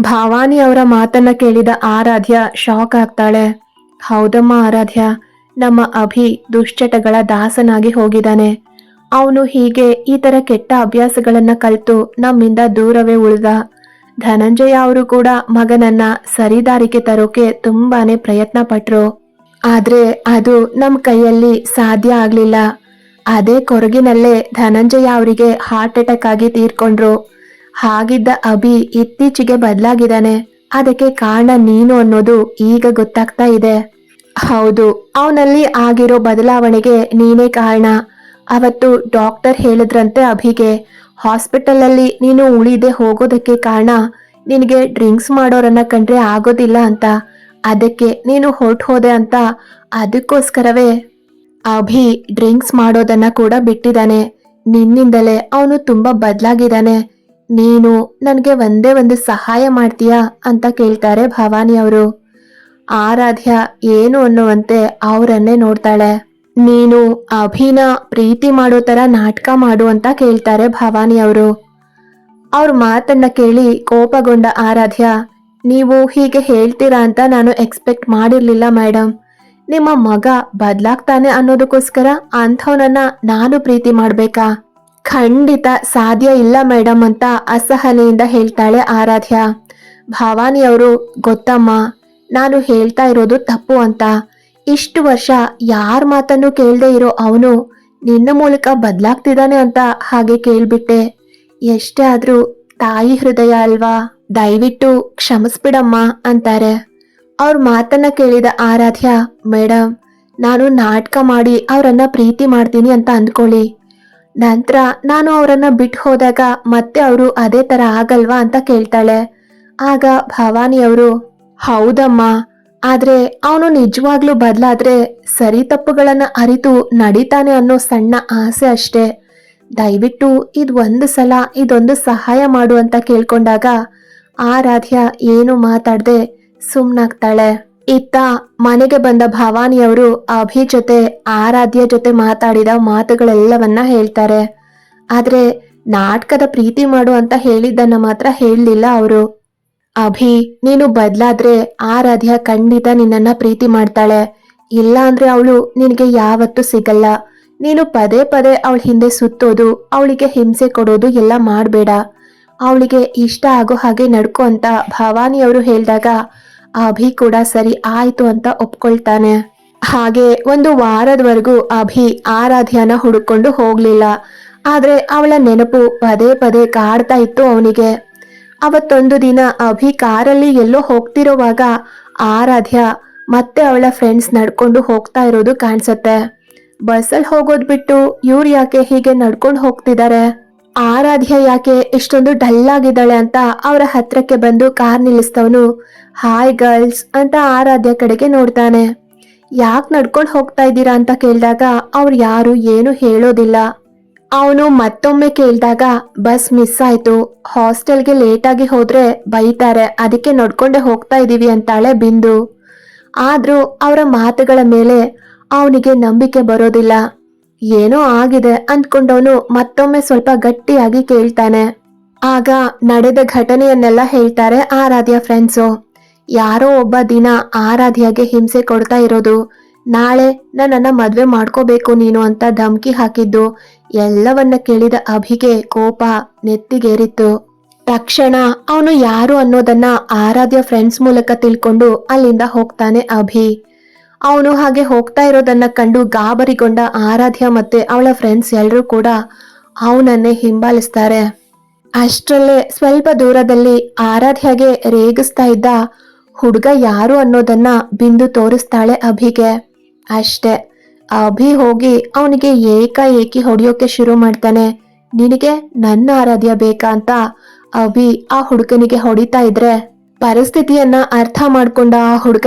ಭಾವಾನಿ ಅವರ ಮಾತನ್ನ ಕೇಳಿದ ಆರಾಧ್ಯ ಶಾಕ್ ಆಗ್ತಾಳೆ. ಹೌದಮ್ಮ ಆರಾಧ್ಯ. ನಮ್ಮ ಅಭಿ ದುಶ್ಚಟಗಳ ದಾಸನಾಗಿ ಹೋಗಿದ್ದಾನೆ. ಅವನು ಹೀಗೆ ಈ ತರ ಕೆಟ್ಟ ಅಭ್ಯಾಸಗಳನ್ನ ಕಲಿತು ನಮ್ಮಿಂದ ದೂರವೇ ಉಳಿದ. ಧನಂಜಯ ಅವರು ಕೂಡ ಮಗನನ್ನ ಸರಿದಾರಿಗೆ ತರೋಕೆ ತುಂಬಾನೇ ಪ್ರಯತ್ನ ಪಟ್ರು. ಆದ್ರೆ ಅದು ನಮ್ಮ ಕೈಯಲ್ಲಿ ಸಾಧ್ಯ ಆಗ್ಲಿಲ್ಲ. ಅದೇ ಕೊರಗಿನಲ್ಲೇ ಧನಂಜಯ ಅವರಿಗೆ ಹಾರ್ಟ್ ಅಟ್ಯಾಕ್ ಆಗಿ ತೀರ್ಕೊಂಡ್ರು. ಹಾಗಿದ್ದ ಅಭಿ ಇತ್ತೀಚೆಗೆ ಬದಲಾಗಿದ್ದಾನೆ. ಅದಕ್ಕೆ ಕಾರಣ ನೀನು ಅನ್ನೋದು ಈಗ ಗೊತ್ತಾಗ್ತಾ ಇದೆ. ಹೌದು, ಅವನಲ್ಲಿ ಆಗಿರೋ ಬದಲಾವಣೆಗೆ ನೀನೇ ಕಾರಣ. ಅವತ್ತು ಡಾಕ್ಟರ್ ಹೇಳಿದ್ರಂತೆ ಅಭಿಗೆ, ಹಾಸ್ಪಿಟಲಲ್ಲಿ ನೀನು ಉಳಿದೆ ಹೋಗೋದಕ್ಕೆ ಕಾರಣ ನಿನಗೆ ಡ್ರಿಂಕ್ಸ್ ಮಾಡೋರನ್ನ ಕಂಡ್ರೆ ಆಗೋದಿಲ್ಲ ಅಂತ. ಅದಕ್ಕೆ ನೀನು ಹೊರಟು ಹೋದೆ ಅಂತ ಅದಕ್ಕೋಸ್ಕರವೇ. ಅಭಿ ಡ್ರಿಂಕ್ಸ್ ಮಾಡೋದನ್ನ ಕೂಡ ಬಿಟ್ಟಿದ್ದಾನೆ. ನಿನ್ನಿಂದಲೇ ಅವನು ತುಂಬಾ ಬದಲಾಗಿದ್ದಾನೆ. ನೀನು ನನಗೆ ಒಂದೇ ಒಂದು ಸಹಾಯ ಮಾಡ್ತೀಯಾ ಅಂತ ಕೇಳ್ತಾರೆ ಭವಾನಿ ಅವರು. ಆರಾಧ್ಯ ಏನು ಅನ್ನುವಂತೆ ಅವರನ್ನೇ ನೋಡ್ತಾಳೆ. ನೀನು ಅಭಿನ ಪ್ರೀತಿ ಮಾಡೋ ತರ ನಾಟಕ ಮಾಡು ಅಂತ ಕೇಳ್ತಾರೆ ಭವಾನಿ ಅವರು. ಅವ್ರ ಮಾತನ್ನ ಕೇಳಿ ಕೋಪಗೊಂಡ ಆರಾಧ್ಯ, ನೀವು ಹೀಗೆ ಹೇಳ್ತೀರಾ ಅಂತ ನಾನು ಎಕ್ಸ್ಪೆಕ್ಟ್ ಮಾಡಿರ್ಲಿಲ್ಲ ಮೇಡಮ್ ನಿಮ್ಮ ಮಗ ಬದಲಾಗ್ತಾನೆ ಅನ್ನೋದಕ್ಕೋಸ್ಕರ ಅಂಥವನನ್ನ ನಾನು ಪ್ರೀತಿ ಮಾಡ್ಬೇಕಾ? ಖಂಡಿತ ಸಾಧ್ಯ ಇಲ್ಲ ಮೇಡಮ್ ಅಂತ ಅಸಹನೆಯಿಂದ ಹೇಳ್ತಾಳೆ ಆರಾಧ್ಯ. ಭವಾನಿ ಅವರು, ಗೊತ್ತಮ್ಮ, ನಾನು ಹೇಳ್ತಾ ಇರೋದು ತಪ್ಪು ಅಂತ. ಇಷ್ಟು ವರ್ಷ ಯಾರ ಮಾತನ್ನು ಕೇಳದೆ ಇರೋ ಅವನು ನಿನ್ನ ಮೂಲಕ ಬದಲಾಗ್ತಿದ್ದಾನೆ ಅಂತ ಹಾಗೆ ಕೇಳ್ಬಿಟ್ಟೆ. ಎಷ್ಟೇ ಆದರೂ ತಾಯಿ ಹೃದಯ ಅಲ್ವಾ? ದಯವಿಟ್ಟು ಕ್ಷಮಿಸ್ಬಿಡಮ್ಮ, ಅಂತಾರೆ. ಅವ್ರ ಮಾತನ್ನ ಕೇಳಿದ ಆರಾಧ್ಯ ಮೇಡಮ್ ನಾನು ನಾಟಕ ಮಾಡಿ ಅವರನ್ನ ಪ್ರೀತಿ ಮಾಡ್ತೀನಿ ಅಂತ ಅಂದ್ಕೊಳ್ಳಿ. ನಂತರ ನಾನು ಅವರನ್ನ ಬಿಟ್ಟು ಹೋದಾಗ ಮತ್ತೆ ಅವರು ಅದೇ ತರ ಆಗಲ್ವಾ ಅಂತ ಕೇಳ್ತಾಳೆ. ಆಗ ಭವಾನಿ ಅವರು, ಹೌದಮ್ಮ, ಆದರೆ ಅವನು ನಿಜವಾಗ್ಲೂ ಬದಲಾದ್ರೆ ಸರಿ ತಪ್ಪುಗಳನ್ನು ಅರಿತು ನಡೀತಾನೆ ಅನ್ನೋ ಸಣ್ಣ ಆಸೆ ಅಷ್ಟೇ. ದಯವಿಟ್ಟು ಇದು ಒಂದು ಸಲ ಇದೊಂದು ಸಹಾಯ ಮಾಡು ಅಂತ ಕೇಳ್ಕೊಂಡಾಗ ಆರಾಧ್ಯ ಏನು ಮಾತಾಡದೆ ಸುಮ್ನಾಗ್ತಾಳೆ. ಇತ್ತ ಮನೆಗೆ ಬಂದ ಭವಾನಿಯವರು ಅಭಿ ಜೊತೆ, ಆರಾಧ್ಯ ಜೊತೆ ಮಾತಾಡಿದ ಮಾತುಗಳೆಲ್ಲವನ್ನ ಹೇಳ್ತಾರೆ. ಆದ್ರೆ ನಾಟಕದ ಪ್ರೀತಿ ಮಾಡು ಅಂತ ಹೇಳಿದ್ದನ್ನ ಮಾತ್ರ ಹೇಳಲಿಲ್ಲ ಅವರು. ಅಭಿ, ನೀನು ಬದ್ಲಾದ್ರೆ ಆರಾಧ್ಯ ಖಂಡಿತ ನಿನ್ನನ್ನ ಪ್ರೀತಿ ಮಾಡ್ತಾಳೆ. ಇಲ್ಲ ಅಂದ್ರೆ ಅವಳು ನಿನಗೆ ಯಾವತ್ತೂ ಸಿಗಲ್ಲ. ನೀನು ಪದೇ ಪದೇ ಅವಳ ಹಿಂದೆ ಸುತ್ತೋದು, ಅವಳಿಗೆ ಹಿಂಸೆ ಕೊಡೋದು ಎಲ್ಲ ಮಾಡಬೇಡ. ಅವಳಿಗೆ ಇಷ್ಟ ಆಗೋ ಹಾಗೆ ನಡ್ಕೊ ಅಂತ ಭವಾನಿ ಅವರು ಹೇಳಿದಾಗ ಅಭಿ ಕೂಡ ಸರಿ ಆಯ್ತು ಅಂತ ಒಪ್ಕೊಳ್ತಾನೆ. ಹಾಗೆ ಒಂದು ವಾರದವರೆಗೂ ಅಭಿ ಆರಾಧ್ಯನ ಹುಡುಕೊಂಡು ಹೋಗ್ಲಿಲ್ಲ. ಆದ್ರೆ ಅವಳ ನೆನಪು ಪದೇ ಪದೇ ಕಾಡ್ತಾ ಇತ್ತು ಅವನಿಗೆ. ಅವತ್ತೊಂದು ದಿನ ಅಭಿ ಕಾರಲ್ಲಿ ಎಲ್ಲೋ ಹೋಗ್ತಿರೋವಾಗ ಆರಾಧ್ಯ ಮತ್ತೆ ಅವಳ ಫ್ರೆಂಡ್ಸ್ ನಡ್ಕೊಂಡು ಹೋಗ್ತಾ ಇರೋದು ಕಾಣಿಸುತ್ತೆ. ಬಸ್ಸಲ್ಲಿ ಹೋಗೋದ್ ಬಿಟ್ಟು ಇವ್ರು ಯಾಕೆ ಹೀಗೆ ನಡ್ಕೊಂಡು ಹೋಗ್ತಿದ್ದಾರೆ ಆರಾಧ್ಯ ಯಾಕೆ ಇಷ್ಟೊಂದು ಡಲ್ ಆಗಿದ್ದಾಳೆ ಅಂತ ಅವರ ಹತ್ರಕ್ಕೆ ಬಂದು ಕಾರ್ ನಿಲ್ಲಿಸ್ತವನು. ಹಾಯ್ ಗರ್ಲ್ಸ್ ಅಂತ ಆರಾಧ್ಯ ಕಡೆಗೆ ನೋಡ್ತಾನೆ. ಯಾಕೆ ನಡ್ಕೊಂಡು ಹೋಗ್ತಾ ಇದ್ದೀರಾ ಅಂತ ಕೇಳಿದಾಗ ಅವ್ರು ಯಾರು ಏನು ಹೇಳೋದಿಲ್ಲ. ಅವನು ಮತ್ತೊಮ್ಮೆ ಕೇಳಿದಾಗ, ಬಸ್ ಮಿಸ್ ಆಯ್ತು. ಹಾಸ್ಟೆಲ್ಗೆ ಲೇಟಾಗಿ ಹೋದ್ರೆ ಬೈತಾರೆ. ಅದಕ್ಕೆ ನಡ್ಕೊಂಡೆ ಹೋಗ್ತಾ ಇದೀವಿ ಅಂತಾಳೆ ಬಿಂದು. ಆದ್ರೂ ಅವರ ಮಾತುಗಳ ಮೇಲೆ ಅವನಿಗೆ ನಂಬಿಕೆ ಬರೋದಿಲ್ಲ. ಏನೋ ಆಗಿದೆ ಅಂದ್ಕೊಂಡವನು ಮತ್ತೊಮ್ಮೆ ಸ್ವಲ್ಪ ಗಟ್ಟಿಯಾಗಿ ಕೇಳ್ತಾನೆ. ಆಗ ನಡೆದ ಘಟನೆಯನ್ನೆಲ್ಲ ಹೇಳ್ತಾರೆ ಆರಾಧ್ಯ ಫ್ರೆಂಡ್ಸು. ಯಾರೋ ಒಬ್ಬ ದಿನ ಆರಾಧ್ಯಗೆ ಹಿಂಸೆ ಕೊಡ್ತಾ ಇರೋದು. ನಾಳೆ ನನ್ನನ್ನ ಮದ್ವೆ ಮಾಡ್ಕೋಬೇಕು ನೀನು ಅಂತ ಧಮಕಿ ಹಾಕಿದ್ದು. ಎಲ್ಲವನ್ನ ಕೇಳಿದ ಅಭಿಗೆ ಕೋಪ ನೆತ್ತಿಗೇರಿತ್ತು. ತಕ್ಷಣ ಅವನು ಯಾರು ಅನ್ನೋದನ್ನ ಆರಾಧ್ಯ ಫ್ರೆಂಡ್ಸ್ ಮೂಲಕ ತಿಳ್ಕೊಂಡು ಅಲ್ಲಿಂದ ಹೋಗ್ತಾನೆ ಅಭಿ. ಅವನು ಹಾಗೆ ಹೋಗ್ತಾ ಇರೋದನ್ನ ಕಂಡು ಗಾಬರಿಗೊಂಡ ಆರಾಧ್ಯ ಮತ್ತೆ ಅವಳ ಫ್ರೆಂಡ್ಸ್ ಎಲ್ಲರೂ ಕೂಡ ಅವನನ್ನೇ ಹಿಂಬಾಲಿಸ್ತಾರೆ. ಅಷ್ಟರಲ್ಲೇ ಸ್ವಲ್ಪ ದೂರದಲ್ಲಿ ಆರಾಧ್ಯಗೆ ರೇಗಿಸ್ತಾ ಇದ್ದ ಹುಡುಗ ಯಾರು ಅನ್ನೋದನ್ನ ಬಿಂದು ತೋರಿಸ್ತಾಳೆ ಅಭಿಗೆ. ಅಷ್ಟೆ, ಅಭಿ ಹೋಗಿ ಅವನಿಗೆ ಏಕಾಏಕಿ ಹೊಡೆಯೋಕೆ ಶುರು ಮಾಡ್ತಾನೆ. ನಿನಗೆ ನನ್ನ ಆರಾಧ್ಯ ಬೇಕಾ ಅಂತ ಅಭಿ ಆ ಹುಡುಗನಿಗೆ ಹೊಡಿತಾ ಇದ್ರೆ, ಪರಿಸ್ಥಿತಿಯನ್ನ ಅರ್ಥ ಮಾಡ್ಕೊಂಡ ಆ ಹುಡುಗ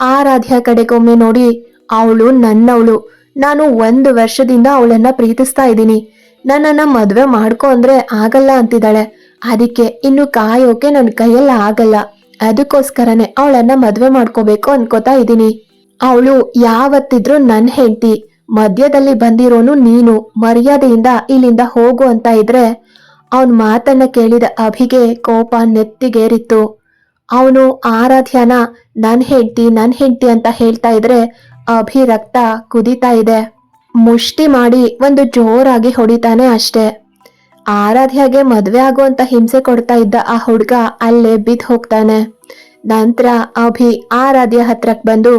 ಆರಾಧ್ಯ ಕಡೆಗೊಮ್ಮೆ ನೋಡಿ, ಅವಳು ನನ್ನವಳು. ನಾನು ಒಂದು ವರ್ಷದಿಂದ ಅವಳನ್ನ ಪ್ರೀತಿಸ್ತಾ ಇದ್ದೀನಿ. ನನ್ನನ್ನ ಮದುವೆ ಮಾಡ್ಕೊ ಅಂದ್ರೆ ಆಗಲ್ಲ ಅಂತಿದ್ದಾಳೆ. ಅದಕ್ಕೆ ಇನ್ನು ಕಾಯೋಕೆ ನನ್ನ ಕೈಯಲ್ಲ ಆಗಲ್ಲ. ಅದಕ್ಕೋಸ್ಕರನೇ ಅವಳನ್ನ ಮದುವೆ ಮಾಡ್ಕೋಬೇಕು ಅನ್ಕೋತಾ ಇದ್ದೀನಿ. ಅವಳು ಯಾವತ್ತಿದ್ರೂ ನನ್ನ ಹೆಂಡತಿ. ಮಧ್ಯದಲ್ಲಿ ಬಂದಿರೋನು ನೀನು. ಮರ್ಯಾದೆಯಿಂದ ಇಲ್ಲಿಂದ ಹೋಗು ಅಂತ ಇದ್ರೆ, ಅವನ್ ಮಾತನ್ನ ಕೇಳಿದ ಅಭಿಗೆ ಕೋಪ ನೆತ್ತಿಗೇರಿತ್ತು. ಅವನು ಆರಾಧ್ಯನ, ನನ್ ಹೆಂಡತಿ ನನ್ ಹೆಂಡತಿ ಅಂತ ಹೇಳ್ತಾ ಇದ್ರೆ ಅಭಿ ರಕ್ತ ಕುದೀತಾ ಇದೆ. ಮುಷ್ಟಿ ಮಾಡಿ ಒಂದು ಜೋರಾಗಿ ಹೊಡಿತಾನೆ ಅಷ್ಟೇ. ಆರಾಧ್ಯಗೆ ಮದುವೆ ಆಗುವಂತ ಹಿಂಸೆ ಕೊಡ್ತಾ ಇದ್ದ ಆ ಹುಡ್ಗ ಅಲ್ಲೇ ಬಿದ್ದು ಹೋಗ್ತಾನೆ. ನಂತರ ಅಭಿ ಆರಾಧ್ಯ ಹತ್ರಕ್ ಬಂದು,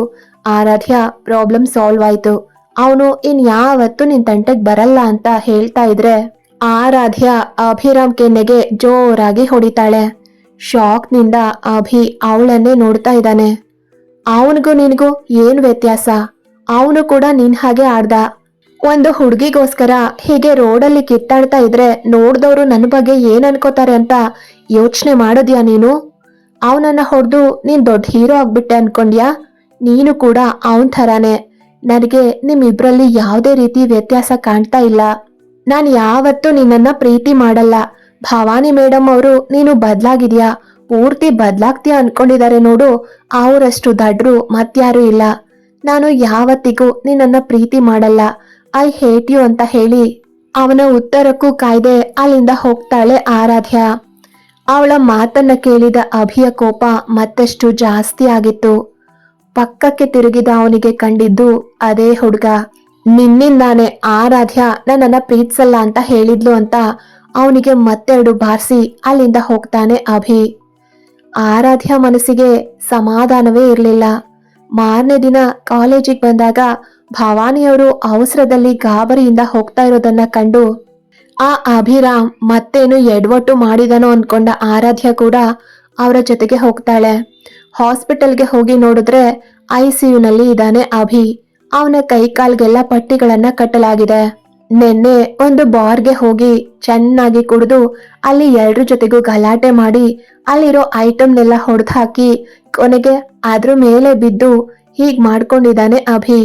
ಆರಾಧ್ಯ, ಪ್ರಾಬ್ಲಮ್ ಸಾಲ್ವ್ ಆಯ್ತು. ಅವನು ಇನ್ ಯಾವತ್ತೂ ನಿನ್ ತಂಟೆಗ್ ಬರಲ್ಲ ಅಂತ ಹೇಳ್ತಾ ಇದ್ರೆ ಆರಾಧ್ಯ ಅಭಿರಾಮ್ ಕೆನ್ನೆಗೆ ಜೋರಾಗಿ ಹೊಡಿತಾಳೆ. ಶಾಕ್ನಿಂದ ಅಭಿ ಅವಳನ್ನೇ ನೋಡ್ತಾ ಇದ್ದಾನೆ. ಅವನಿಗೂ ನಿನಗೂ ಏನ್ ವ್ಯತ್ಯಾಸ? ಅವನು ಕೂಡ ನಿನ್ ಹಾಗೆ ಆಡ್ದ. ಒಂದು ಹುಡುಗಿಗೋಸ್ಕರ ಹೀಗೆ ರೋಡಲ್ಲಿ ಕಿತ್ತಾಡ್ತಾ ಇದ್ರೆ ನೋಡ್ದವ್ರು ನನ್ನ ಬಗ್ಗೆ ಏನ್ ಅನ್ಕೋತಾರೆ ಅಂತ ಯೋಚನೆ ಮಾಡೋದ್ಯಾ ನೀನು? ಅವನನ್ನ ಹೊಡೆದು ನೀನ್ ದೊಡ್ಡ ಹೀರೋ ಆಗ್ಬಿಟ್ಟೆ ಅನ್ಕೊಂಡ್ಯಾ? ನೀನು ಕೂಡ ಅವನ್ ಥರಾನೇ. ನನಗೆ ನಿಮ್ಮಿಬ್ರಲ್ಲಿ ಯಾವುದೇ ರೀತಿ ವ್ಯತ್ಯಾಸ ಕಾಣ್ತಾ ಇಲ್ಲ. ನಾನು ಯಾವತ್ತೂ ನಿನ್ನನ್ನ ಪ್ರೀತಿ ಮಾಡಲ್ಲ. ಭವಾನಿ ಮೇಡಮ್ ಅವರು, ನೀನು ಬದ್ಲಾಗಿದ್ಯಾ? ಪೂರ್ತಿ ಬದಲಾಗ್ತೀಯ ಅನ್ಕೊಂಡಿದ್ದಾರೆ ನೋಡು. ಅವರಷ್ಟು ದಡ್ರು ಮತ್ಯಾರು ಇಲ್ಲ. ನಾನು ಯಾವತ್ತಿಗೂ ನಿನ್ನನ್ನ ಪ್ರೀತಿ ಮಾಡಲ್ಲ. ಐ ಹೇಟ್ ಯು ಅಂತ ಹೇಳಿ, ಅವನ ಉತ್ತರಕ್ಕೂ ಕಾಯ್ದೆ ಅಲ್ಲಿಂದ ಹೋಗ್ತಾಳೆ ಆರಾಧ್ಯ. ಅವಳ ಮಾತನ್ನ ಕೇಳಿದ ಅಭಿಯ ಕೋಪ ಮತ್ತಷ್ಟು ಜಾಸ್ತಿ ಆಗಿತ್ತು. ಪಕ್ಕಕ್ಕೆ ತಿರುಗಿದ ಅವನಿಗೆ ಕಂಡಿದ್ದು ಅದೇ ಹುಡುಗ. ನಿನ್ನಿಂದಾನೆ ಆರಾಧ್ಯ ನನ್ನನ್ನ ಪ್ರೀತಿಸಲ್ಲ ಅಂತ ಹೇಳಿದ್ಲು ಅಂತ ಅವನಿಗೆ ಮತ್ತೆರಡು ಬಾರಿಸಿ ಅಲ್ಲಿಂದ ಹೋಗ್ತಾನೆ ಅಭಿ. ಆರಾಧ್ಯ ಮನಸ್ಸಿಗೆ ಸಮಾಧಾನವೇ ಇರಲಿಲ್ಲ. ಮಾರನೇ ದಿನ ಕಾಲೇಜಿಗೆ ಬಂದಾಗ ಭವಾನಿಯವರು ಅವಸರದಲ್ಲಿ ಗಾಬರಿಯಿಂದ ಹೋಗ್ತಾ ಇರೋದನ್ನ ಕಂಡು, ಆ ಅಭಿರಾಮ್ ಮತ್ತೇನು ಎಡ್ವಟ್ಟು ಮಾಡಿದನೋ ಅನ್ಕೊಂಡ ಆರಾಧ್ಯ ಕೂಡ ಅವರ ಜೊತೆಗೆ ಹೋಗ್ತಾಳೆ. ಹಾಸ್ಪಿಟಲ್ಗೆ ಹೋಗಿ ನೋಡಿದ್ರೆ ಐ ನಲ್ಲಿ ಇದ್ದಾನೆ ಅಭಿ. ಅವನ ಕೈ ಕಾಲ್ಗೆಲ್ಲ ಪಟ್ಟಿಗಳನ್ನ ಕಟ್ಟಲಾಗಿದೆ. ನಿನ್ನೆ ಒಂದು ಬಾರ್ಗೆ ಹೋಗಿ ಚೆನ್ನಾಗಿ ಕುಡಿದು ಅಲ್ಲಿ ಎಲ್ರ ಜೊತೆಗೂ ಗಲಾಟೆ ಮಾಡಿ ಅಲ್ಲಿರೋ ಐಟಮ್ನೆಲ್ಲ ಹೊಡೆದು ಹಾಕಿ ಕೊನೆಗೆ ಅದ್ರ ಮೇಲೆ ಬಿದ್ದು ಹೀಗ್ ಮಾಡ್ಕೊಂಡಿದ್ದಾನೆ ಅಭಿ.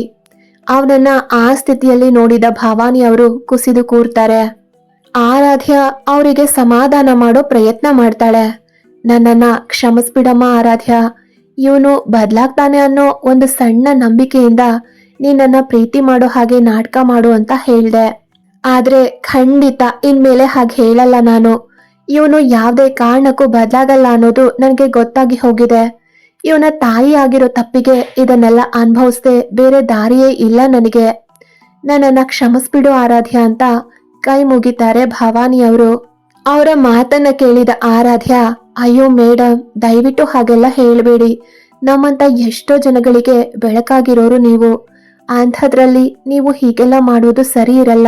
ಅವನನ್ನ ಆ ಸ್ಥಿತಿಯಲ್ಲಿ ನೋಡಿದ ಭವಾನಿ ಅವರು ಕುಸಿದು ಕೂರ್ತಾರೆ. ಆರಾಧ್ಯ ಅವರಿಗೆ ಸಮಾಧಾನ ಮಾಡೋ ಪ್ರಯತ್ನ ಮಾಡ್ತಾಳೆ. ನನ್ನನ್ನ ಕ್ಷಮಿಸ್ಬಿಡಮ್ಮ ಆರಾಧ್ಯ. ಇವನು ಬದಲಾಗ್ತಾನೆ ಅನ್ನೋ ಒಂದು ಸಣ್ಣ ನಂಬಿಕೆಯಿಂದ ನೀನನ್ನ ಪ್ರೀತಿ ಮಾಡೋ ಹಾಗೆ ನಾಟಕ ಮಾಡು ಅಂತ ಹೇಳ್ದೆ. ಆದ್ರೆ ಖಂಡಿತ ಇನ್ಮೇಲೆ ಹಾಗೆ ಹೇಳಲ್ಲ ನಾನು. ಇವನು ಯಾವುದೇ ಕಾರಣಕ್ಕೂ ಬದಲಾಗಲ್ಲ ಅನ್ನೋದು ನನಗೆ ಗೊತ್ತಾಗಿ ಹೋಗಿದೆ. ಇವನ ತಾಯಿ ಆಗಿರೋ ತಪ್ಪಿಗೆ ಇದನ್ನೆಲ್ಲ ಅನುಭವಿಸ್ದೆ ಬೇರೆ ದಾರಿಯೇ ಇಲ್ಲ ನನಗೆ. ನನ್ನನ್ನ ಕ್ಷಮಿಸ್ಬಿಡು ಆರಾಧ್ಯ ಅಂತ ಕೈ ಮುಗಿತಾರೆ ಭವಾನಿ ಅವರು. ಅವರ ಮಾತನ್ನ ಕೇಳಿದ ಆರಾಧ್ಯ, ಅಯ್ಯೋ ಮೇಡಮ್ ದಯವಿಟ್ಟು ಹಾಗೆಲ್ಲ ಹೇಳಬೇಡಿ. ನಮ್ಮಂತ ಎಷ್ಟೋ ಜನಗಳಿಗೆ ಬೆಳಕಾಗಿರೋರು ನೀವು. ಅಂಥದ್ರಲ್ಲಿ ನೀವು ಹೀಗೆಲ್ಲ ಮಾಡೋದು ಸರಿ ಇರಲ್ಲ.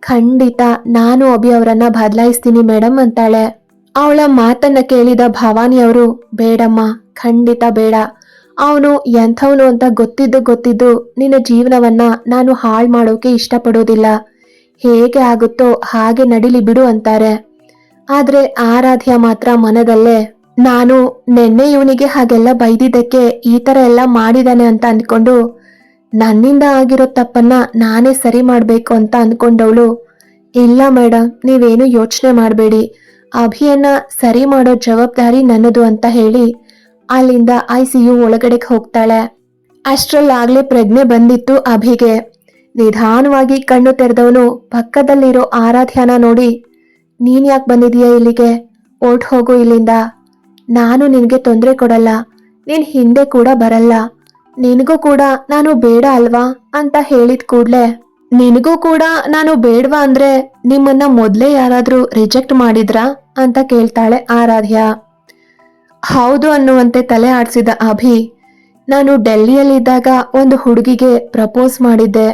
ಖಂಡಿತ ನಾನು ಅಭಿ ಅವರನ್ನ ಬದಲಾಯಿಸ್ತೀನಿ ಮೇಡಮ್ ಅಂತಾಳೆ. ಅವಳ ಮಾತನ್ನ ಕೇಳಿದ ಭವಾನಿ ಅವರು, ಬೇಡಮ್ಮ, ಖಂಡಿತ ಬೇಡ. ಅವನು ಎಂಥವನು ಅಂತ ಗೊತ್ತಿದ್ದು ಗೊತ್ತಿದ್ದು ನಿನ್ನ ಜೀವನವನ್ನ ನಾನು ಹಾಳು ಮಾಡೋಕೆ ಇಷ್ಟಪಡೋದಿಲ್ಲ. ಹೇಗೆ ಆಗುತ್ತೋ ಹಾಗೆ ನಡಿಲಿ ಬಿಡು ಅಂತಾರೆ. ಆದ್ರೆ ಆರಾಧ್ಯ ಮಾತ್ರ ಮನದಲ್ಲೇ. ನಾನು ನಿನ್ನೆ ಇವನಿಗೆ ಹಾಗೆಲ್ಲ ಬೈದಿದ್ದಕ್ಕೆ ಈ ತರ ಎಲ್ಲ ಮಾಡಿದಾನೆ ಅಂತ ಅಂದ್ಕೊಂಡು ನನ್ನಿಂದ ಆಗಿರೋ ತಪ್ಪನ್ನ ನಾನೇ ಸರಿ ಮಾಡಬೇಕು ಅಂತ ಅಂದ್ಕೊಂಡವಳು ಇಲ್ಲ ಮೇಡಮ್ ನೀವೇನು ಯೋಚನೆ ಮಾಡಬೇಡಿ. ಅಭಿಯನ್ನ ಸರಿ ಮಾಡೋ ಜವಾಬ್ದಾರಿ ನನ್ನದು ಅಂತ ಹೇಳಿ ಅಲ್ಲಿಂದ ಐ ಸಿ ಯು ಒಳಗಡೆಗೆ ಹೋಗ್ತಾಳೆ. ಅಷ್ಟ್ರಲ್ಲಾಗ್ಲೇ ಪ್ರಜ್ಞೆ ಬಂದಿತ್ತು ಅಭಿಗೆ. ನಿಧಾನವಾಗಿ ಕಣ್ಣು ತೆರೆದವನು ಪಕ್ಕದಲ್ಲಿರೋ ಆರಾಧ್ಯನ ನೋಡಿ, ನೀನ್ ಯಾಕೆ ಬಂದಿದೀಯ ಇಲ್ಲಿಗೆ? ಓಟ್ ಹೋಗು ಇಲ್ಲಿಂದ. ನಾನು ನಿನಗೆ ತೊಂದರೆ ಕೊಡಲ್ಲ, ನೀನ್ ಹಿಂದೆ ಕೂಡ ಬರಲ್ಲ. ನಿನಗೂ ಕೂಡ ನಾನು ಬೇಡ ಅಲ್ವಾ ಅಂತ ಹೇಳಿದ ಕೂಡ್ಲೆ, ನಿನಗೂ ಕೂಡ ನಾನು ಬೇಡವಾ ಅಂದ್ರೆ ನಿಮ್ಮನ್ನ ಮೊದಲೇ ಯಾರಾದ್ರೂ ರಿಜೆಕ್ಟ್ ಮಾಡಿದ್ರಾ ಅಂತ ಕೇಳ್ತಾಳೆ ಆರಾಧ್ಯ. ಹೌದು ಅನ್ನುವಂತೆ ತಲೆ ಆಡಿಸಿದ ಅಭಿ, ನಾನು ಡೆಲ್ಲಿಯಲ್ಲಿದ್ದಾಗ ಒಂದು ಹುಡುಗಿಗೆ ಪ್ರಪೋಸ್ ಮಾಡಿದ್ದೆ.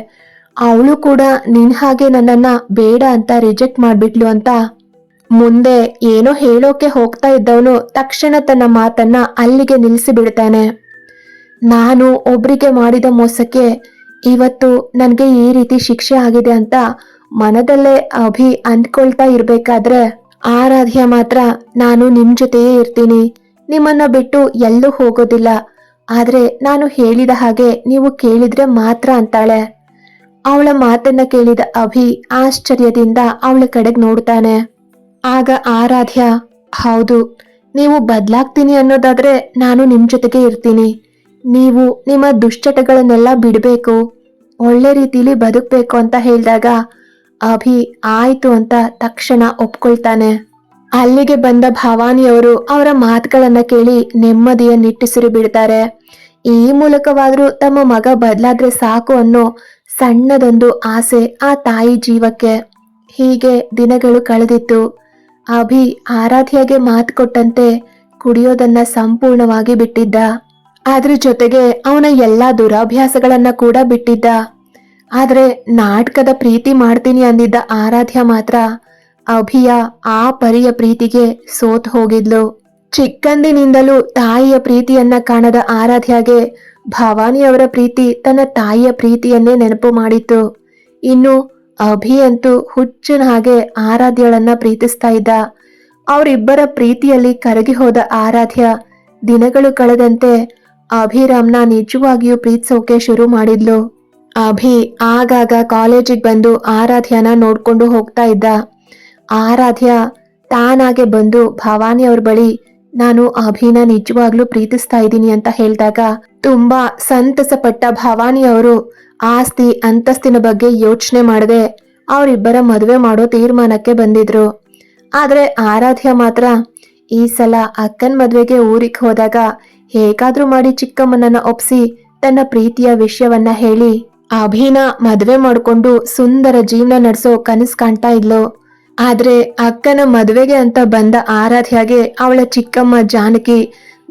ಅವಳು ಕೂಡ ನಿನ್ ಹಾಗೆ ನನ್ನನ್ನ ಬೇಡ ಅಂತ ರಿಜೆಕ್ಟ್ ಮಾಡ್ಬಿಟ್ಲು ಅಂತ. ಮುಂದೆ ಏನೋ ಹೇಳೋಕೆ ಹೋಗ್ತಾ ಇದ್ದವನು ತಕ್ಷಣ ತನ್ನ ಮಾತನ್ನ ಅಲ್ಲಿಗೆ ನಿಲ್ಲಿಸಿ ಬಿಡ್ತಾನೆ ನಾನು ಒಬ್ರಿಗೆ ಮಾಡಿದ ಮೋಸಕ್ಕೆ ಇವತ್ತು ನನಗೆ ಈ ರೀತಿ ಶಿಕ್ಷೆ ಆಗಿದೆ ಅಂತ ಮನದಲ್ಲೇ ಅಭಿ ಅಂದ್ಕೊಳ್ತಾ ಇರ್ಬೇಕಾದ್ರೆ, ಆರಾಧ್ಯ ಮಾತ್ರ ನಾನು ನಿಮ್ಮ ಜೊತೆಯೇ ಇರ್ತೀನಿ. ನಿಮ್ಮನ್ನ ಬಿಟ್ಟು ಎಲ್ಲೂ ಹೋಗೋದಿಲ್ಲ. ಆದ್ರೆ ನಾನು ಹೇಳಿದ ಹಾಗೆ ನೀವು ಕೇಳಿದ್ರೆ ಮಾತ್ರ ಅಂತಾಳೆ. ಅವಳ ಮಾತನ್ನ ಕೇಳಿದ ಅಭಿ ಆಶ್ಚರ್ಯದಿಂದ ಅವಳ ಕಡೆಗೆ ನೋಡ್ತಾನೆ. ಆಗ ಆರಾಧ್ಯ, ಹೌದು, ನೀವು ಬದಲಾಗ್ತೀನಿ ಅನ್ನೋದಾದ್ರೆ ನಾನು ನಿಮ್ಮ ಜೊತೆಗೆ ಇರ್ತೀನಿ. ನೀವು ನಿಮ್ಮ ದುಶ್ಚಟಗಳನ್ನೆಲ್ಲ ಬಿಡಬೇಕು, ಒಳ್ಳೆ ರೀತಿಲಿ ಬದುಕಬೇಕು ಅಂತ ಹೇಳಿದಾಗ, ಅಭಿ, ಆಯ್ತು ಅಂತ ತಕ್ಷಣ ಒಪ್ಕೊಳ್ತಾನೆ. ಅಲ್ಲಿಗೆ ಬಂದ ಭವಾನಿಯವರು ಅವರ ಮಾತುಗಳನ್ನ ಕೇಳಿ ನೆಮ್ಮದಿಯ ನಿಟ್ಟುಸಿರು ಬಿಡ್ತಾರೆ. ಈ ಮೂಲಕವಾದರೂ ತಮ್ಮ ಮಗ ಬದಲಾದ್ರೆ ಸಾಕು ಅನ್ನೋ ಸಣ್ಣದೊಂದು ಆಸೆ ಆ ತಾಯಿ ಜೀವಕ್ಕೆ. ಹೀಗೆ ದಿನಗಳು ಕಳೆದಿತ್ತು. ಅಭಿ ಆರಾಧ್ಯಗೆ ಮಾತು ಕೊಟ್ಟಂತೆ ಕುಡಿಯೋದನ್ನ ಸಂಪೂರ್ಣವಾಗಿ ಬಿಟ್ಟಿದ್ದ. ಅದ್ರ ಜೊತೆಗೆ ಅವನ ಎಲ್ಲಾ ದುರಾಭ್ಯಾಸಗಳನ್ನ ಕೂಡ ಬಿಟ್ಟಿದ್ದ. ಆದ್ರೆ ನಾಟಕದ ಪ್ರೀತಿ ಮಾಡ್ತೀನಿ ಅಂದಿದ್ದ ಆರಾಧ್ಯ ಮಾತ್ರ ಅಭಿಯ ಆ ಪರಿಯ ಪ್ರೀತಿಗೆ ಸೋತ್ ಹೋಗಿದ್ಲು. ಚಿಕ್ಕಂದಿನಿಂದಲೂ ತಾಯಿಯ ಪ್ರೀತಿಯನ್ನ ಕಾಣದ ಆರಾಧ್ಯಗೆ ಭವಾನಿಯವರ ಪ್ರೀತಿ ತನ್ನ ತಾಯಿಯ ಪ್ರೀತಿಯನ್ನೇ ನೆನಪು ಮಾಡಿತ್ತು. ಇನ್ನು ಅಭಿ ಅಂತೂ ಹುಚ್ಚನ ಹಾಗೆ ಆರಾಧ್ಯಳನ್ನ ಪ್ರೀತಿಸ್ತಾ ಇದ್ದ. ಅವರಿಬ್ಬರ ಪ್ರೀತಿಯಲ್ಲಿ ಕರಗಿ ಹೋದ ಆರಾಧ್ಯ ದಿನಗಳು ಕಳೆದಂತೆ ಅಭಿರಾಮ್ನ ನಿಜವಾಗಿಯೂ ಪ್ರೀತಿಸೋಕೆ ಶುರು ಮಾಡಿದ್ಲು. ಅಭಿ ಆಗಾಗ ಕಾಲೇಜಿಗೆ ಬಂದು ಆರಾಧ್ಯನ ನೋಡ್ಕೊಂಡು ಹೋಗ್ತಾ ಇದ್ದ. ಆರಾಧ್ಯ ತಾನಾಗೆ ಬಂದು, ಭವಾನಿ ಅವ್ರ ಬಳಿ ನಾನು ಅಭಿನ ನಿಜವಾಗ್ಲೂ ಪ್ರೀತಿಸ್ತಾ ಇದ್ದೀನಿ ಅಂತ ಹೇಳಿದಾಗ, ತುಂಬಾ ಸಂತಸಪಟ್ಟ ಭವಾನಿ ಅವರು ಆಸ್ತಿ, ಅಂತಸ್ತಿನ ಬಗ್ಗೆ ಯೋಚನೆ ಮಾಡದೆ ಅವರಿಬ್ಬರ ಮದುವೆ ಮಾಡೋ ತೀರ್ಮಾನಕ್ಕೆ ಬಂದಿದ್ರು. ಆದರೆ ಆರಾಧ್ಯ ಮಾತ್ರ ಈ ಸಲ ಅಕ್ಕನ್ ಮದುವೆಗೆ ಊರಿಗೆ ಹೋದಾಗ ಹೇಗಾದ್ರೂ ಮಾಡಿ ಚಿಕ್ಕಮ್ಮನನ್ನ ಒಪ್ಸಿ ತನ್ನ ಪ್ರೀತಿಯ ವಿಷಯವನ್ನ ಹೇಳಿ. ಅಭಿನ ಮದುವೆ ಮಾಡಿಕೊಂಡು ಸುಂದರ ಜೀವನ ನಡೆಸೋ ಕನಸು ಕಾಣ್ತಾ ಇದ್ಲು. ಆದ್ರೆ ಅಕ್ಕನ ಮದುವೆಗೆ ಅಂತ ಬಂದ ಆರಾಧ್ಯಾಗೆ ಅವಳ ಚಿಕ್ಕಮ್ಮ ಜಾನಕಿ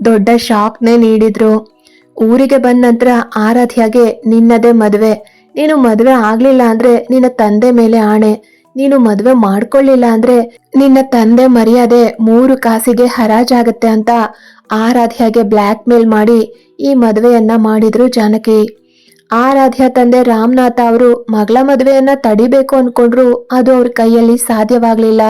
ದೊಡ್ಡ ಶಾಕ್ನೇ ನೀಡಿದ್ರು. ಊರಿಗೆ ಬಂದ ನಂತರ ಆರಾಧ್ಯಾಗೆ, ನಿನ್ನದೇ ಮದುವೆ. ನೀನು ಮದುವೆ ಆಗ್ಲಿಲ್ಲ ಅಂದ್ರೆ ನಿನ್ನ ತಂದೆ ಮೇಲೆ ಆಣೆ. ನೀನು ಮದುವೆ ಮಾಡ್ಕೊಳ್ಳಿಲ್ಲ ಅಂದ್ರೆ ನಿನ್ನ ತಂದೆ ಮರ್ಯಾದೆ ಮೂರು ಕಾಸಿಗೆ ಹರಾಜಾಗತ್ತೆ ಅಂತ ಆರಾಧ್ಯಗೆ ಬ್ಲ್ಯಾಕ್ ಮೇಲ್ ಮಾಡಿ ಈ ಮದುವೆಯನ್ನ ಮಾಡಿದ್ರು ಜಾನಕಿ. ಆರಾಧ್ಯ ತಂದೆ ರಾಮನಾಥ ಅವರು ಮಗಳ ಮದುವೆಯನ್ನ ತಡಿಬೇಕು ಅನ್ಕೊಂಡ್ರು ಅದು ಅವ್ರ ಕೈಯಲ್ಲಿ ಸಾಧ್ಯವಾಗ್ಲಿಲ್ಲ.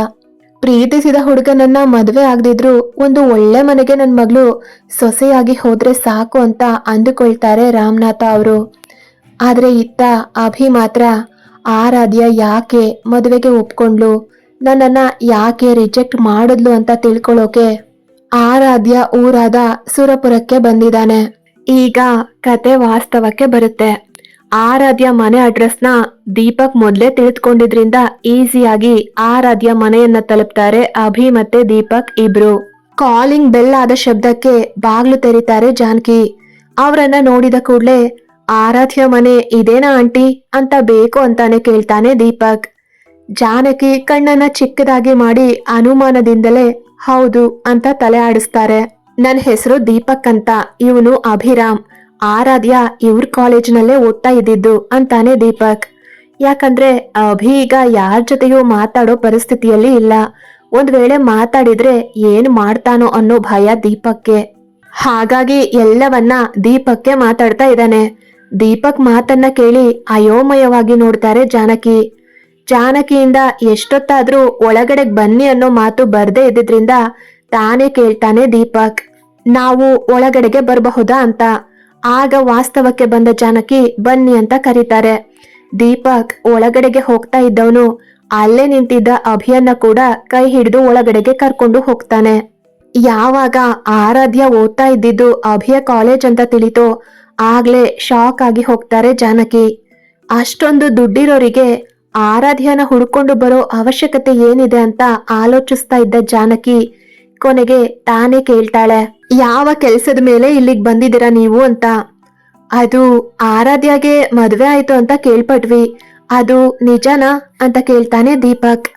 ಪ್ರೀತಿಸಿದ ಹುಡುಗನನ್ನ ಮದುವೆ ಆಗದಿದ್ರು ಒಂದು ಒಳ್ಳೆ ಮನೆಗೆ ನನ್ನ ಮಗಳು ಸೊಸೆಯಾಗಿ ಹೋದ್ರೆ ಸಾಕು ಅಂತ ಅಂದುಕೊಳ್ತಾರೆ ರಾಮನಾಥ ಅವರು. ಆದ್ರೆ ಇತ್ತ ಅಭಿ ಮಾತ್ರ ಆರಾಧ್ಯ ಯಾಕೆ ಮದುವೆಗೆ ಒಪ್ಕೊಂಡ್ಲು? ನನ್ನನ್ನ ಯಾಕೆ ರಿಜೆಕ್ಟ್ ಮಾಡಿದ್ಲು ಅಂತ ತಿಳ್ಕೊಳ್ಳೋಕೆ ಆರಾಧ್ಯ ಊರಾದ ಸುರಪುರಕ್ಕೆ ಬಂದಿದ್ದಾನೆ. ಈಗ ಕತೆ ವಾಸ್ತವಕ್ಕೆ ಬರುತ್ತೆ. ಆರಾಧ್ಯ ಮನೆ ಅಡ್ರೆಸ್ನ ದೀಪಕ್ ಮೊದಲೇ ತಿಳಿದುಕೊಂಡಿದ್ರಿಂದ ಈಸಿಯಾಗಿ ಆರಾಧ್ಯ ಮನೆಯನ್ನ ತಲುಪ್ತಾರೆ ಅಭಿ ಮತ್ತೆ ದೀಪಕ್ ಇಬ್ರು. ಕಾಲಿಂಗ್ ಬೆಲ್ ಆದ ಶಬ್ದಕ್ಕೆ ಬಾಗ್ಲು ತೆರೀತಾರೆ ಜಾನಕಿ. ಅವರನ್ನ ನೋಡಿದ ಕೂಡಲೇ, ಆರಾಧ್ಯ ಮನೆ ಇದೇನಾ ಆಂಟಿ? ಅಂತ ಬೇಕು ಅಂತಾನೆ ಕೇಳ್ತಾನೆ ದೀಪಕ್. ಜಾನಕಿ ಕಣ್ಣನ್ನ ಚಿಕ್ಕದಾಗಿ ಮಾಡಿ ಅನುಮಾನದಿಂದಲೇ ಹೌದು ಅಂತ ತಲೆ ಆಡಿಸ್ತಾರೆ. ನನ್ನ ಹೆಸರು ದೀಪಕ್ ಅಂತ, ಇವನು ಅಭಿರಾಮ್. ಆರಾಧ್ಯ ಇವ್ರ ಕಾಲೇಜ್ನಲ್ಲೇ ಓದ್ತಾ ಇದ್ದಿದ್ದು ಅಂತಾನೆ ದೀಪಕ್. ಯಾಕಂದ್ರೆ ಅಭಿ ಈಗ ಯಾರ ಜೊತೆಯೂ ಮಾತಾಡೋ ಪರಿಸ್ಥಿತಿಯಲ್ಲಿ ಇಲ್ಲ. ಒಂದ್ ವೇಳೆ ಮಾತಾಡಿದ್ರೆ ಏನ್ ಮಾಡ್ತಾನೋ ಅನ್ನೋ ಭಯ ದೀಪಕ್ಗೆ. ಹಾಗಾಗಿ ಎಲ್ಲವನ್ನ ದೀಪಕ್ಗೆ ಮಾತಾಡ್ತಾ ಇದ್ದಾನೆ. ದೀಪಕ್ ಮಾತನ್ನ ಕೇಳಿ ಅಯೋಮಯವಾಗಿ ನೋಡ್ತಾರೆ ಜಾನಕಿ. ಜಾನಕಿಯಿಂದ ಎಷ್ಟೊತ್ತಾದ್ರೂ ಒಳಗಡೆಗ್ ಬನ್ನಿ ಅನ್ನೋ ಮಾತು ಬರ್ದೇ ಇದ್ದಿದ್ರಿಂದ ತಾನೇ ಕೇಳ್ತಾನೆ ದೀಪಕ್. ನಾವು ಒಳಗಡೆಗೆ ಬರಬಹುದಾ ಅಂತ. ಆಗ ವಾಸ್ತವಕ್ಕೆ ಬಂದ ಜಾನಕಿ ಬನ್ನಿ ಅಂತ ಕರೀತಾರೆ. ದೀಪಕ್ ಒಳಗಡೆಗೆ ಹೋಗ್ತಾ ಇದ್ದವನು, ಅಲ್ಲೇ ನಿಂತಿದ್ದ ಅಭಿಯನ್ನ ಕೂಡ ಕೈ ಹಿಡಿದು ಒಳಗಡೆಗೆ ಕರ್ಕೊಂಡು ಹೋಗ್ತಾನೆ. ಯಾವಾಗ ಆರಾಧ್ಯ ಓದ್ತಾ ಇದ್ದಿದ್ದು ಅಭಿಯ ಕಾಲೇಜ್ ಅಂತ ತಿಳಿತೋ, ಆಗ್ಲೇ ಶಾಕ್ ಆಗಿ ಹೋಗ್ತಾರೆ ಜಾನಕಿ. ಅಷ್ಟೊಂದು ದುಡ್ಡಿರೋರಿಗೆ ಆರಾಧ್ಯನ ಹುಡ್ಕೊಂಡು ಬರೋ ಅವಶ್ಯಕತೆ ಏನಿದೆ ಅಂತ ಆಲೋಚಿಸ್ತಾ ಇದ್ದ ಜಾನಕಿ ಕೊನೆಗೆ ತಾನೇ ಕೇಳ್ತಾಳೆ, ಯಾವ ಕೆಲಸದ ಮೇಲೆ ಇಲ್ಲಿಗೆ ಬಂದಿದ್ದೀರಾ ನೀವು? ಅಂತ. ಅದು ಆರಾಧ್ಯಗೆ ಮದುವೆ ಆಯ್ತು ಅಂತ ಕೇಳ್ಪಟ್ವಿ. ಅದು ನಿಜನಾ? ಅಂತ ಕೇಳ್ತಾನೆ ದೀಪಕ್.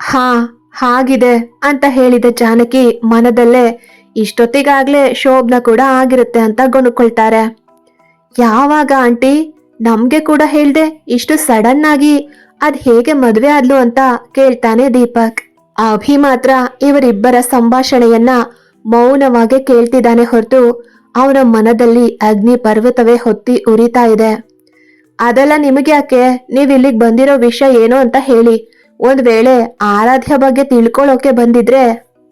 ಹಾ, ಹಾಗಿದೆ, ಅಂತ ಹೇಳಿದ ಜಾನಕಿ ಮನದಲ್ಲೇ, ಇಷ್ಟೊತ್ತಿಗಾಗ್ಲೇ ಶೋಭನ ಕೂಡ ಆಗಿರುತ್ತೆ ಅಂತ ಗೊಣಕೊಳ್ತಾರೆ. ಯಾವಾಗ ಆಂಟಿ? ನಮ್ಗೆ ಕೂಡ ಹೇಳ್ದೆ, ಇಷ್ಟು ಸಡನ್ ಆಗಿ ಅದ್ ಹೇಗೆ ಮದುವೆ ಆದ್ಲು ಅಂತ ಕೇಳ್ತಾನೆ ದೀಪಕ್. ಅಭಿ ಮಾತ್ರ ಇವರಿಬ್ಬರ ಸಂಭಾಷಣೆಯನ್ನ ಮೌನವಾಗಿ ಕೇಳ್ತಿದ್ದಾನೆ ಹೊರತು ಅವನ ಮನದಲ್ಲಿ ಅಗ್ನಿ ಪರ್ವತವೇ ಹೊತ್ತಿ ಉರಿತಾ ಇದೆ. ಅದೆಲ್ಲ ನಿಮಗೆ ಯಾಕೆ? ನೀವ್ ಇಲ್ಲಿಗೆ ಬಂದಿರೋ ವಿಷಯ ಏನು ಅಂತ ಹೇಳಿ. ಒಂದ್ ವೇಳೆ ಆರಾಧ್ಯ ಬಗ್ಗೆ ತಿಳ್ಕೊಳ್ಳೋಕೆ ಬಂದಿದ್ರೆ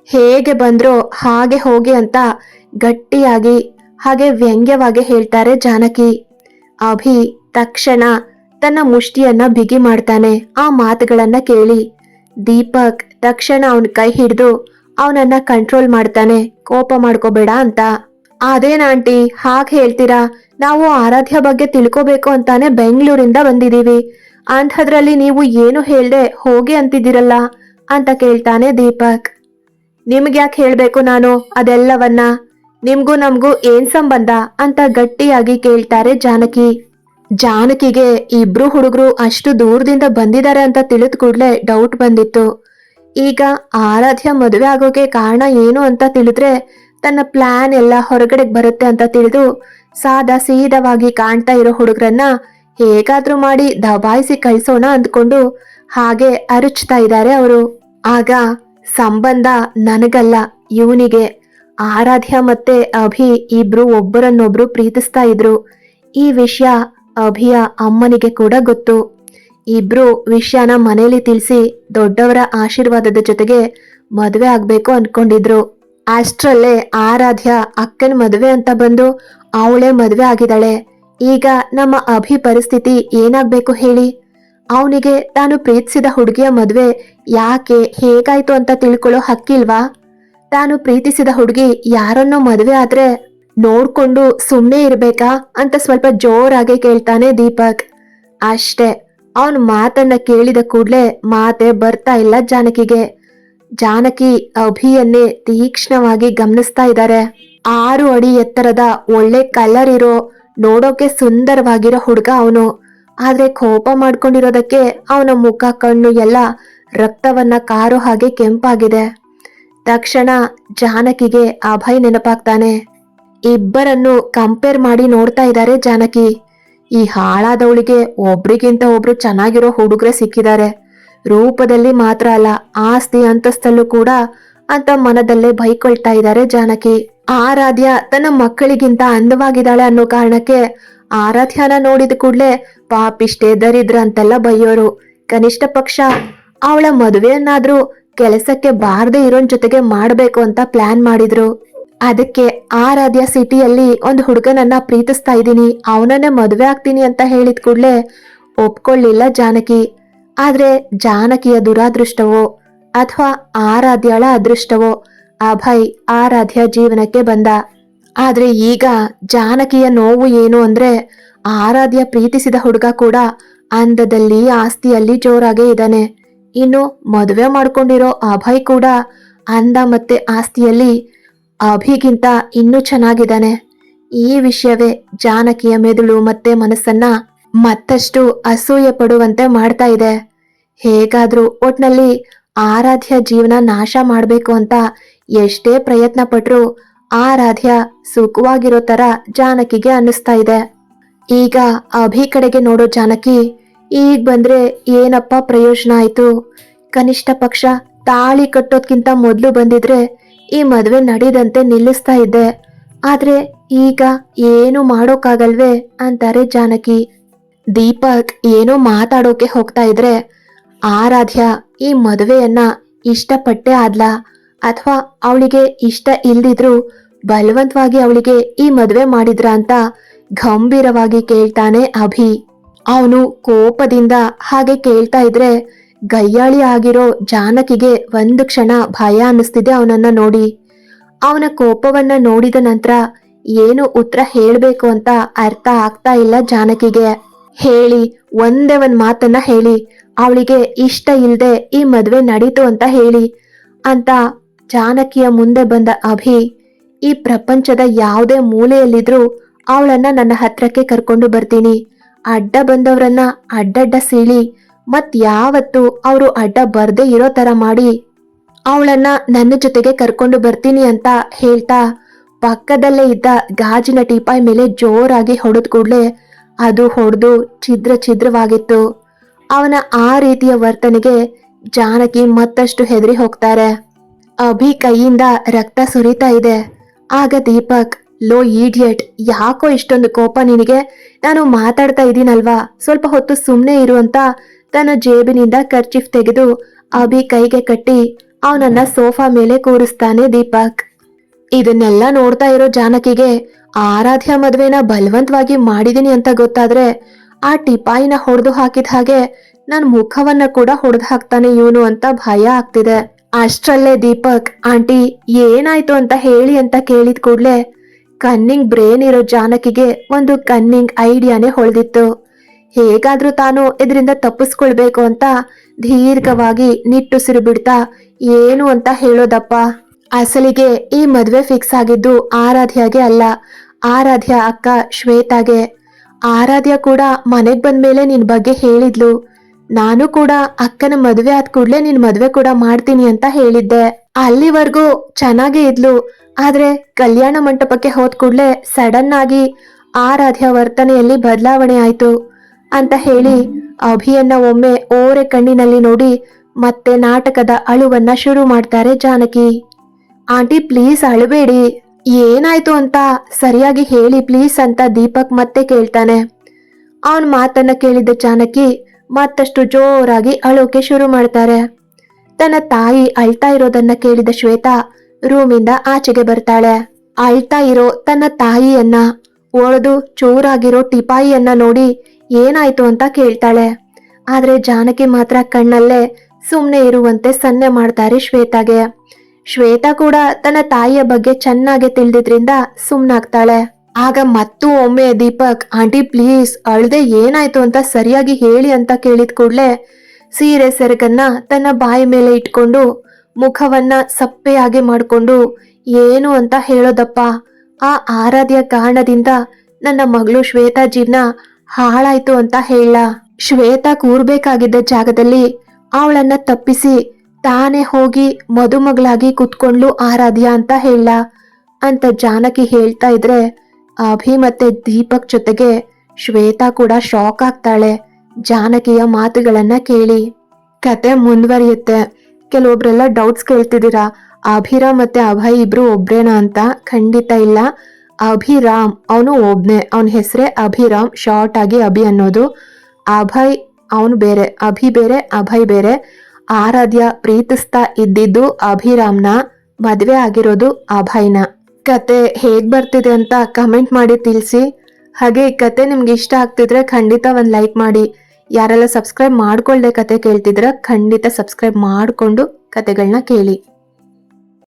ಹೇಗೆ ಬಂದ್ರೋ ಹಾಗೆ ಹೋಗಿ ಅಂತ ಗಟ್ಟಿಯಾಗಿ ಹಾಗೆ ವ್ಯಂಗ್ಯವಾಗಿ ಹೇಳ್ತಾರೆ ಜಾನಕಿ. ಅಭಿ ತಕ್ಷಣ ತನ್ನ ಮುಷ್ಟಿಯನ್ನ ಬಿಗಿ ಮಾಡ್ತಾನೆ. ಆ ಮಾತುಗಳನ್ನ ಕೇಳಿ ದೀಪಕ್ ತಕ್ಷಣ ಅವನ ಕೈ ಹಿಡಿದು ಅವನನ್ನ ಕಂಟ್ರೋಲ್ ಮಾಡ್ತಾನೆ. ಕೋಪ ಮಾಡ್ಕೋಬೇಡ ಅಂತ. ಅದೇನ ಆಂಟಿ ಹಾಗೆ ಹೇಳ್ತೀರಾ? ನಾವು ಆರಾಧ್ಯ ಬಗ್ಗೆ ತಿಳ್ಕೋಬೇಕು ಅಂತಾನೆ ಬೆಂಗಳೂರಿಂದ ಬಂದಿದೀವಿ. ಅಂಥದ್ರಲ್ಲಿ ನೀವು ಏನು ಹೇಳ್ದೆ ಹೋಗಿ ಅಂತಿದ್ದೀರಲ್ಲ ಅಂತ ಕೇಳ್ತಾನೆ ದೀಪಕ್. ನಿಮ್ಗೆ ಯಾಕೆ ಹೇಳ್ಬೇಕು ನಾನು ಅದೆಲ್ಲವನ್ನ? ನಿಮ್ಗೂ ನಮಗೂ ಏನ್ ಸಂಬಂಧ? ಅಂತ ಗಟ್ಟಿಯಾಗಿ ಕೇಳ್ತಾರೆ ಜಾನಕಿ. ಜಾನಕಿಗೆ ಇಬ್ರು ಹುಡುಗರು ಅಷ್ಟು ದೂರದಿಂದ ಬಂದಿದ್ದಾರೆ ಅಂತ ತಿಳಿದ ಕೂಡಲೇ ಡೌಟ್ ಬಂದಿತ್ತು. ಈಗ ಆರಾಧ್ಯ ಮದುವೆ ಆಗೋಕೆ ಕಾರಣ ಏನು ಅಂತ ತಿಳಿದ್ರೆ ತನ್ನ ಪ್ಲಾನ್ ಎಲ್ಲ ಹೊರಗಡೆ ಬರುತ್ತೆ ಅಂತ ತಿಳಿದು ಸಾದಾ ಸೀದವಾಗಿ ಕಾಣ್ತಾ ಇರೋ ಹುಡುಗರನ್ನ ಹೇಗಾದ್ರೂ ಮಾಡಿ ದಬಾಯಿಸಿ ಕಳಿಸೋಣ ಅಂದ್ಕೊಂಡು ಹಾಗೆ ಅರಚ್ತಾ ಇದ್ದಾರೆ ಅವರು. ಆಗ ಸಂಬಂಧ ನನಗಲ್ಲ, ಇವನಿಗೆ. ಆರಾಧ್ಯ ಮತ್ತೆ ಅಭಿ ಇಬ್ರು ಒಬ್ಬರನ್ನೊಬ್ರು ಪ್ರೀತಿಸ್ತಾ ಇದ್ರು. ಈ ವಿಷಯ ಅಭಿಯ ಅಮ್ಮನಿಗೆ ಕೂಡ ಗೊತ್ತು. ಇಬ್ರು ವಿಷಯನ ಮನೆಯಲ್ಲಿ ತಿಳಿಸಿ ದೊಡ್ಡವರ ಆಶೀರ್ವಾದದ ಜೊತೆಗೆ ಮದುವೆ ಆಗ್ಬೇಕು ಅನ್ಕೊಂಡಿದ್ರು. ಅಷ್ಟರಲ್ಲೇ ಆರಾಧ್ಯ ಅಕ್ಕನ ಮದುವೆ ಅಂತ ಬಂದು ಅವಳೇ ಮದುವೆ ಆಗಿದ್ದಾಳೆ. ಈಗ ನಮ್ಮ ಅಭಿ ಪರಿಸ್ಥಿತಿ ಏನಾಗ್ಬೇಕು ಹೇಳಿ? ಅವನಿಗೆ ತಾನು ಪ್ರೀತಿಸಿದ ಹುಡುಗಿಯ ಮದುವೆ ಯಾಕೆ, ಹೇಗಾಯ್ತು ಅಂತ ತಿಳ್ಕೊಳ್ಳೋ ಹಕ್ಕಿಲ್ವಾ? ತಾನು ಪ್ರೀತಿಸಿದ ಹುಡುಗಿ ಯಾರನ್ನೋ ಮದುವೆ ಆದ್ರೆ ನೋಡ್ಕೊಂಡು ಸುಮ್ಮನೆ ಇರಬೇಕಾ ಅಂತ ಸ್ವಲ್ಪ ಜೋರಾಗೆ ಕೇಳ್ತಾನೆ ದೀಪಕ್. ಅಷ್ಟೇ, ಅವನ ಮಾತನ್ನ ಕೇಳಿದ ಕೂಡಲೇ ಮಾತೆ ಬರ್ತಾ ಇಲ್ಲ ಜಾನಕಿಗೆ. ಜಾನಕಿ ಅಭಿಯನ್ನೇ ತೀಕ್ಷ್ಣವಾಗಿ ಗಮನಿಸ್ತಾ ಇದ್ದಾರೆ ಆರು ಅಡಿ ಎತ್ತರದ ಒಳ್ಳೆ ಕಲರ್ ಇರೋ, ನೋಡೋಕೆ ಸುಂದರವಾಗಿರೋ ಹುಡುಗ ಅವನು. ಆದ್ರೆ ಕೋಪ ಮಾಡ್ಕೊಂಡಿರೋದಕ್ಕೆ ಅವನ ಮುಖ, ಕಣ್ಣು ಎಲ್ಲ ರಕ್ತವನ್ನ ಕಾರೋ ಹಾಗೆ ಕೆಂಪಾಗಿದೆ. ತಕ್ಷಣ ಜಾನಕಿಗೆ ಅಭಯ್ ನೆನಪಾಗ್ತಾನೆ. ಇಬ್ಬರನ್ನು ಕಂಪೇರ್ ಮಾಡಿ ನೋಡ್ತಾ ಇದ್ದಾರೆ ಜಾನಕಿ. ಈ ಹಾಳಾದವಳಿಗೆ ಒಬ್ರಿಗಿಂತ ಒಬ್ರು ಚೆನ್ನಾಗಿರೋ ಹುಡುಗರೆ ಸಿಕ್ಕಿದ್ದಾರೆ. ರೂಪದಲ್ಲಿ ಮಾತ್ರ ಅಲ್ಲ, ಆಸ್ತಿ ಅಂತಸ್ತಲ್ಲೂ ಕೂಡ ಅಂತ ಮನದಲ್ಲೇ ಬೈಕೊಳ್ತಾ ಇದ್ದಾರೆ ಜಾನಕಿ. ಆರಾಧ್ಯ ತನ್ನ ಮಕ್ಕಳಿಗಿಂತ ಅಂದವಾಗಿದ್ದಾಳೆ ಅನ್ನೋ ಕಾರಣಕ್ಕೆ ಆರಾಧ್ಯನ ನೋಡಿದ ಪಾಪ ಪಾಪಿಷ್ಟೇ ದರಿದ್ರ ಅಂತೆಲ್ಲ ಬೈಯೋರು. ಕನಿಷ್ಠ ಪಕ್ಷ, ಅವಳ ಮದುವೆಯನ್ನಾದ್ರೂ ಕೆಲಸಕ್ಕೆ ಬಾರದೆ ಇರೋನ್ ಜೊತೆಗೆ ಮಾಡಬೇಕು ಅಂತ ಪ್ಲಾನ್ ಮಾಡಿದ್ರು. ಅದಕ್ಕೆ ಆರಾಧ್ಯ ಸಿಟಿಯಲ್ಲಿ ಒಂದು ಹುಡುಗನನ್ನ ಪ್ರೀತಿಸ್ತಾ ಇದ್ದೀನಿ. ಅವನನ್ನೇ ಮದುವೆ ಆಗ್ತೀನಿ ಅಂತ ಹೇಳಿದ ಕೂಡಲೇ ಒಪ್ಕೊಳ್ಳಿಲ್ಲ ಜಾನಕಿ. ಆದ್ರೆ ಜಾನಕಿಯ ದುರಾದೃಷ್ಟವೋ ಅಥವಾ ಆರಾಧ್ಯಳ ಅದೃಷ್ಟವೋ ಅಭಯ್ ಆರಾಧ್ಯ ಜೀವನಕ್ಕೆ ಬಂದ. ಆದ್ರೆ ಈಗ ಜಾನಕಿಯ ನೋವು ಏನು ಅಂದ್ರೆ ಆರಾಧ್ಯ ಪ್ರೀತಿಸಿದ ಹುಡುಗ ಕೂಡ ಅಂದದಲ್ಲಿ ಆಸ್ತಿಯಲ್ಲಿ ಜೋರಾಗೇ ಇದ್ದಾನೆ. ಇನ್ನು ಮದುವೆ ಮಾಡ್ಕೊಂಡಿರೋ ಅಭಯ್ ಕೂಡ ಅಂದ ಮತ್ತೆ ಆಸ್ತಿಯಲ್ಲಿ ಅಭಿಗಿಂತ ಇನ್ನೂ ಚೆನ್ನಾಗಿದ್ದಾನೆ. ಈ ವಿಷಯವೇ ಜಾನಕಿಯ ಮೆದುಳು ಮತ್ತೆ ಮನಸ್ಸನ್ನ ಮತ್ತಷ್ಟು ಅಸೂಯೆ ಪಡುವಂತೆ ಮಾಡ್ತಾ ಇದೆ. ಹೇಗಾದ್ರೂ ಒಟ್ನಲ್ಲಿ ಆರಾಧ್ಯ ಜೀವನ ನಾಶ ಮಾಡಬೇಕು ಅಂತ ಎಷ್ಟೇ ಪ್ರಯತ್ನ ಪಟ್ರು ಆರಾಧ್ಯ ಸುಖವಾಗಿರೋ ತರ ಜಾನಕಿಗೆ ಅನ್ನಿಸ್ತಾ ಇದೆ. ಈಗ ಅಭಿ ಕಡೆಗೆ ನೋಡೋ ಜಾನಕಿ, ಈಗ ಬಂದ್ರೆ ಏನಪ್ಪ ಪ್ರಯೋಜನ ಆಯ್ತು? ಕನಿಷ್ಠ ಪಕ್ಷ ತಾಳಿ ಕಟ್ಟೋದ್ಕಿಂತ ಮೊದಲು ಬಂದಿದ್ರೆ ಈ ಮದುವೆ ನಡೀದಂತೆ ನಿಲ್ಲಿಸ್ತಾ ಇದ್ದೆ. ಆದ್ರೆ ಈಗ ಏನು ಮಾಡೋಕ್ಕಾಗಲ್ವೇ ಅಂತಾರೆ ಜಾನಕಿ. ದೀಪಕ್ ಏನೋ ಮಾತಾಡೋಕೆ ಹೋಗ್ತಾ ಇದ್ರೆ, ಆರಾಧ್ಯ, ಈ ಮದುವೆಯನ್ನ ಇಷ್ಟಪಟ್ಟೆ ಆದ್ಲಾ. ಅಥವಾ ಅವಳಿಗೆ ಇಷ್ಟ ಇಲ್ದಿದ್ರು ಬಲವಂತವಾಗಿ ಅವಳಿಗೆ ಈ ಮದುವೆ ಮಾಡಿದ್ರ ಅಂತ ಗಂಭೀರವಾಗಿ ಕೇಳ್ತಾನೆ ಅಭಿ. ಅವನು ಕೋಪದಿಂದ ಹಾಗೆ ಕೇಳ್ತಾ ಇದ್ರೆ ಗಯ್ಯಾಳಿ ಆಗಿರೋ ಜಾನಕಿಗೆ ಒಂದು ಕ್ಷಣ ಭಯ ಅನ್ನಿಸ್ತಿದೆ ಅವನನ್ನ ನೋಡಿ. ಅವನ ಕೋಪವನ್ನ ನೋಡಿದ ನಂತರ ಏನು ಉತ್ತರ ಹೇಳಬೇಕು ಅಂತ ಅರ್ಥ ಆಗ್ತಾ ಇಲ್ಲ ಜಾನಕಿಗೆ. ಹೇಳಿ ಒಂದೇ ಒಂದ್ ಮಾತನ್ನ ಹೇಳಿ. ಅವಳಿಗೆ ಇಷ್ಟ ಇಲ್ಲದೆ ಈ ಮದುವೆ ನಡೀತು ಅಂತ ಹೇಳಿ ಅಂತ ಜಾನಕಿಯ ಮುಂದೆ ಬಂದ ಅಭಿ, ಈ ಪ್ರಪಂಚದ ಯಾವುದೇ ಮೂಲೆಯಲ್ಲಿದ್ರೂ ಅವಳನ್ನ ನನ್ನ ಹತ್ರಕ್ಕೆ ಕರ್ಕೊಂಡು ಬರ್ತೀನಿ. ಅಡ್ಡ ಬಂದವರನ್ನ ಅಡ್ಡಡ್ಡ ಸೀಳಿ ಮತ್ ಯಾವತ್ತು ಅವರು ಅಡ್ಡ ಬರ್ದೇ ಇರೋ ತರ ಮಾಡಿ ಅವಳನ್ನ ನನ್ನ ಜೊತೆಗೆ ಕರ್ಕೊಂಡು ಬರ್ತೀನಿ ಅಂತ ಹೇಳ್ತಾ ಪಕ್ಕದಲ್ಲೇ ಇದ್ದ ಗಾಜಿನ ಟೀಪಾಯ್ ಮೇಲೆ ಜೋರಾಗಿ ಹೊಡೆದ ಕೂಡಲೇ ಅದು ಹೊಡೆದು ಛಿದ್ರ ಛಿದ್ರವಾಗಿತ್ತು. ಅವನ ಆ ರೀತಿಯ ವರ್ತನೆಗೆ ಜಾನಕಿ ಮತ್ತಷ್ಟು ಹೆದರಿ ಹೋಗ್ತಾರೆ. ಅಭಿ ಕೈಯಿಂದ ರಕ್ತ ಸುರಿತಾ ಇದೆ. ಆಗ ದೀಪಕ್, ಲೋ ಈಡಿಯಟ್, ಯಾಕೋ ಇಷ್ಟೊಂದು ಕೋಪ ನಿನಗೆ? ನಾನು ಮಾತಾಡ್ತಾ ಇದ್ದೀನಲ್ವಾ ಸ್ವಲ್ಪ ಹೊತ್ತು ಸುಮ್ಮನೆ ಇರು ಅಂತ ತನ್ನ ಜೇಬಿನಿಂದ ಕರ್ಚಿಫ್ ತೆಗೆದು ಅಭಿ ಕೈಗೆ ಕಟ್ಟಿ ಅವನನ್ನ ಸೋಫಾ ಮೇಲೆ ಕೂರಿಸ್ತಾನೆ ದೀಪಕ್. ಇದನ್ನೆಲ್ಲ ನೋಡ್ತಾ ಇರೋ ಜಾನಕಿಗೆ ಆರಾಧ್ಯ ಮದ್ವೆನ ಬಲವಂತವಾಗಿ ಮಾಡಿದೀನಿ ಅಂತ ಗೊತ್ತಾದ್ರೆ ಆ ಟಿಪಾಯಿನ ಹೊಡೆದು ಹಾಕಿದ ಹಾಗೆ ನನ್ ಮುಖವನ್ನ ಕೂಡ ಹೊಡೆದು ಹಾಕ್ತಾನೆ ಇವನು ಅಂತ ಭಯ ಆಗ್ತಿದೆ. ಅಷ್ಟರಲ್ಲೇ ದೀಪಕ್, ಆಂಟಿ, ಏನಾಯ್ತು ಅಂತ ಹೇಳಿ ಅಂತ ಕೇಳಿದ ಕೂಡ್ಲೆ ಕನ್ನಿಂಗ್ ಬ್ರೇನ್ ಇರೋ ಜಾನಕಿಗೆ ಒಂದು ಕನ್ನಿಂಗ್ ಐಡಿಯಾನೇ ಹೊಳೆದಿತ್ತು. ಹೇಗಾದ್ರೂ ತಾನು ಇದರಿಂದ ತಪ್ಪಿಸ್ಕೊಳ್ಬೇಕು ಅಂತ ದೀರ್ಘವಾಗಿ ನಿಟ್ಟುಸಿರು ಬಿಡ್ತಾ, ಏನು ಅಂತ ಹೇಳೋದಪ್ಪ. ಅಸಲಿಗೆ ಈ ಮದುವೆ ಫಿಕ್ಸ್ ಆಗಿದ್ದು ಆರಾಧ್ಯಗೆ ಅಲ್ಲ, ಆರಾಧ್ಯ ಅಕ್ಕ ಶ್ವೇತಾಗೆ. ಆರಾಧ್ಯ ಕೂಡ ಮನೆಗ್ ಬಂದ್ಮೇಲೆ ನಿನ್ ಬಗ್ಗೆ ಹೇಳಿದ್ಲು. ನಾನು ಕೂಡ ಅಕ್ಕನ ಮದುವೆ ಆದ ಕೂಡಲೇ ನಿನ್ ಮದುವೆ ಕೂಡ ಮಾಡ್ತೀನಿ ಅಂತ ಹೇಳಿದ್ದೆ. ಅಲ್ಲಿವರೆಗೂ ಚೆನ್ನಾಗೇ ಇದ್ಲು, ಆದ್ರೆ ಕಲ್ಯಾಣ ಮಂಟಪಕ್ಕೆ ಹೋದ ಕೂಡಲೇ ಸಡನ್ ಆಗಿ ಆರಾಧ್ಯ ವರ್ತನೆಯಲ್ಲಿ ಬದಲಾವಣೆ ಆಯ್ತು. ಅಂತ ಹೇಳಿ ಅಭಿಯನ್ನ ಒಮ್ಮೆ ಓರೆ ಕಣ್ಣಿನಲ್ಲಿ ನೋಡಿ ಮತ್ತೆ ನಾಟಕದ ಅಳುವನ್ನ ಶುರು ಮಾಡ್ತಾರೆ ಜಾನಕಿ. Aunty please ಅಳಬೇಡಿ. ಏನಾಯ್ತು ಅಂತ ಸರಿಯಾಗಿ ಹೇಳಿ ಪ್ಲೀಸ್ ಅಂತ ದೀಪಕ್ ಮತ್ತೆ ಕೇಳ್ತಾನೆ. ಅವನ್ ಮಾತನ್ನ ಕೇಳಿದ ಜಾನಕಿ ಮತ್ತಷ್ಟು ಜೋರಾಗಿ ಅಳೋಕೆ ಶುರು ಮಾಡ್ತಾರೆ. ತನ್ನ ತಾಯಿ ಅಳ್ತಾ ಇರೋದನ್ನ ಕೇಳಿದ ಶ್ವೇತಾ ರೂಮಿಂದ ಆಚೆಗೆ ಬರ್ತಾಳೆ. ಅಳ್ತಾ ಇರೋ ತನ್ನ ತಾಯಿಯನ್ನ ಒಡೆದು ಚೂರಾಗಿರೋ ಟಿಪಾಯಿಯನ್ನ ನೋಡಿ ಏನಾಯ್ತು ಅಂತ ಕೇಳ್ತಾಳೆ. ಆದ್ರೆ ಜಾನಕಿ ಮಾತ್ರ ಕಣ್ಣಲ್ಲೇ ಸುಮ್ಮನೆ ಇರುವಂತೆ ಸನ್ನೆ ಮಾಡ್ತಾರೆ ಶ್ವೇತಾಗೆ. ಶ್ವೇತಾ ಕೂಡ ತನ್ನ ತಾಯಿಯ ಬಗ್ಗೆ ಚೆನ್ನಾಗಿ ತಿಳಿದಿದ್ರಿಂದ ಸುಮ್ಮನಾಗ್ತಾಳೆ ಆಗ ಮತ್ತೂ ಒಮ್ಮೆ ದೀಪಕ್, ಆಂಟಿ ಪ್ಲೀಸ್, ಅಳ್ದೆ ಏನಾಯ್ತು ಅಂತ ಸರಿಯಾಗಿ ಹೇಳಿ ಅಂತ ಕೇಳಿದ ಕೂಡ್ಲೆ ಸೀರೆ ಸೆರಗನ್ನ ತನ್ನ ಬಾಯಿ ಮೇಲೆ ಇಟ್ಕೊಂಡು ಮುಖವನ್ನ ಸಪ್ಪೆಯಾಗಿ ಮಾಡಿಕೊಂಡು, ಏನು ಅಂತ ಹೇಳೋದಪ್ಪ? ಆ ಆರಾಧ್ಯ ಕಾರಣದಿಂದ ನನ್ನ ಮಗಳು ಶ್ವೇತಾ ಜೀವನ ಹಾಳಾಯ್ತು ಅಂತ ಹೇಳ. ಶ್ವೇತಾ ಕೂರ್ಬೇಕಾಗಿದ್ದ ಜಾಗದಲ್ಲಿ ಅವಳನ್ನ ತಪ್ಪಿಸಿ ತಾನೇ ಹೋಗಿ ಮದುಮಗಳಾಗಿ ಕುತ್ಕೊಂಡ್ಲು ಆರಾಧ್ಯ ಅಂತ ಹೇಳ. ಅಂತ ಜಾನಕಿ ಹೇಳ್ತಾ ಇದ್ರೆ ಅಭಿ ಮತ್ತೆ ದೀಪಕ್ ಜೊತೆಗೆ ಶ್ವೇತಾ ಕೂಡ ಶಾಕ್ ಆಗ್ತಾಳೆ. ಜಾನಕಿಯ ಮಾತುಗಳನ್ನ ಕೇಳಿ. ಕತೆ ಮುಂದುವರಿಯುತ್ತೆ. ಕೆಲವೊಬ್ರೆಲ್ಲ ಡೌಟ್ಸ್ ಕೇಳ್ತಿದ್ದೀರಾ? ಅಭಿರಾಮ್ ಮತ್ತೆ ಅಭಯ್ ಇಬ್ರು ಒಬ್ರೇನಾ ಅಂತ? ಖಂಡಿತ ಇಲ್ಲ. ಅಭಿರಾಮ್, ಅವನು ಒಬ್ನೇ. ಅವನ ಹೆಸರೇ ಅಭಿರಾಮ್ ಶಾರ್ಟ್ ಆಗಿ ಅಭಿ ಅನ್ನೋದು. ಅಭಯ್, ಅವನು ಬೇರೆ. ಅಭಿ ಬೇರೆ, ಅಭಯ್ ಬೇರೆ. ಆರಾಧ್ಯ ಪ್ರೀತಿಸ್ತಾ ಇದ್ದಿದ್ದು ಅಭಿರಾಮ್ನ. ಮದುವೆ ಆಗಿರೋದು ಅಭಯ್ನ. ಕತೆ ಹೇಗೆ ಬರ್ತಿದೆ ಅಂತ ಕಮೆಂಟ್ ಮಾಡಿ ತಿಳಿಸಿ. ಹಾಗೆ ಈ ಕತೆ ನಿಮ್ಗೆ ಇಷ್ಟ ಆಗ್ತಿದ್ರೆ ಖಂಡಿತ ಒಂದು ಲೈಕ್ ಮಾಡಿ. ಯಾರೆಲ್ಲ ಸಬ್ಸ್ಕ್ರೈಬ್ ಮಾಡ್ಕೊಳ್ಳದೆ ಕತೆ ಕೇಳ್ತಿದ್ರ ಖಂಡಿತ ಸಬ್ಸ್ಕ್ರೈಬ್ ಮಾಡಿಕೊಂಡು ಕತೆಗಳನ್ನ ಕೇಳಿ.